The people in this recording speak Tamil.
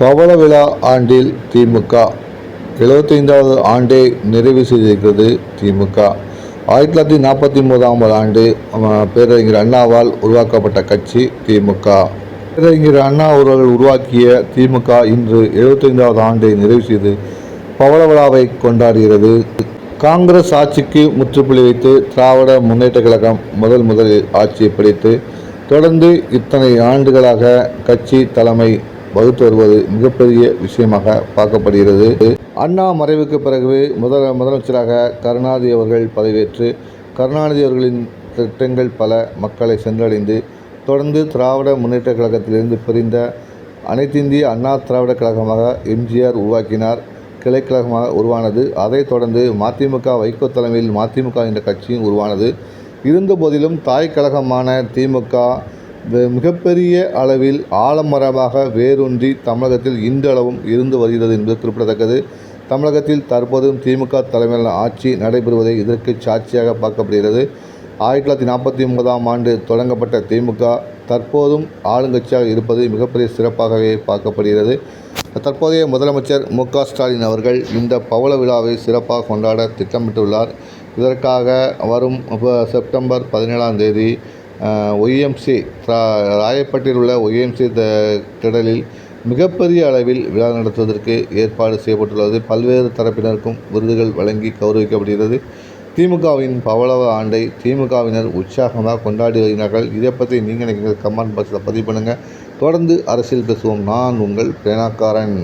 பவள விழா ஆண்டில் திமுக எழுபத்தைந்தாவது ஆண்டை நிறைவு செய்திருக்கிறது திமுக. ஆயிரத்தி தொள்ளாயிரத்தி நாற்பத்தி ஒன்பதாம் ஆண்டு பேரறிஞர் அண்ணாவால் உருவாக்கப்பட்ட கட்சி திமுக. பேரறிஞர் அண்ணா அவர்கள் உருவாக்கிய திமுக இன்று எழுபத்தைந்தாவது ஆண்டை நிறைவு செய்து பவள விழாவை கொண்டாடுகிறது. காங்கிரஸ் ஆட்சிக்கு முற்றுப்புள்ளி வைத்து திராவிட முன்னேற்றக் கழகம் முதல் முதலில் ஆட்சியை பிடித்து தொடர்ந்து இத்தனை ஆண்டுகளாக கட்சி தலைமை வகுத்து வருவது மிகப்பெரிய விஷயமாக பார்க்கப்படுகிறது. அண்ணா மறைவுக்கு பிறகு முதல் முதலமைச்சராக கருணாநிதி அவர்கள் பதவியேற்று கருணாநிதி அவர்களின் திட்டங்கள் பல மக்களை சென்றடைந்து தொடர்ந்து திராவிட முன்னேற்றக் கழகத்திலிருந்து பிரிந்த அனைத்திந்திய அண்ணா திராவிட கழகமாக எம்ஜிஆர் உருவாக்கினார். கிளைக்கழகமாக உருவானது. அதைத் தொடர்ந்து மதிமுக வைகோ தலைமையில் மதிமுக என்ற கட்சியும் உருவானது. இருந்தபோதிலும் தாய் கழகமான திமுக மிகப்பெரிய அளவில் ஆலமரமாக வேரூன்றி தமிழகத்தில் இன்றளவும் இருந்து வருகிறது என்பது குறிப்பிடத்தக்கது. தமிழகத்தில் தற்போதும் திமுக தலைமையிலான ஆட்சி நடைபெறுவதை இதற்கு சாட்சியாக பார்க்கப்படுகிறது. ஆயிரத்தி தொள்ளாயிரத்தி நாற்பத்தி ஒன்பதாம் ஆண்டு தொடங்கப்பட்ட திமுக தற்போதும் ஆளுங்கட்சியாக இருப்பது மிகப்பெரிய சிறப்பாகவே பார்க்கப்படுகிறது. தற்போதைய முதலமைச்சர் மு க ஸ்டாலின் அவர்கள் இந்த பவள விழாவை சிறப்பாக கொண்டாட திட்டமிட்டுள்ளார். இதற்காக வரும் செப்டம்பர் பதினேழாம் தேதி ஒய்எம்சி ராயப்பட்டில் உள்ள ஒய்எம்சி திடலில் மிகப்பெரிய அளவில் விழா நடத்துவதற்கு ஏற்பாடு செய்யப்பட்டுள்ளது. பல்வேறு தரப்பினருக்கும் விருதுகள் வழங்கி கௌரவிக்கப்படுகிறது. திமுகவின் பவளவ ஆண்டை திமுகவினர் உற்சாகமாக கொண்டாடி வருகிறார்கள். இதை பற்றி நீங்கள் நினைக்கிற கமெண்ட் பாக்ஸில் பதிவு பண்ணுங்கள் தொடர்ந்து அரசியல் பேசுவோம். நான் உங்கள் பேனாக்காரன்.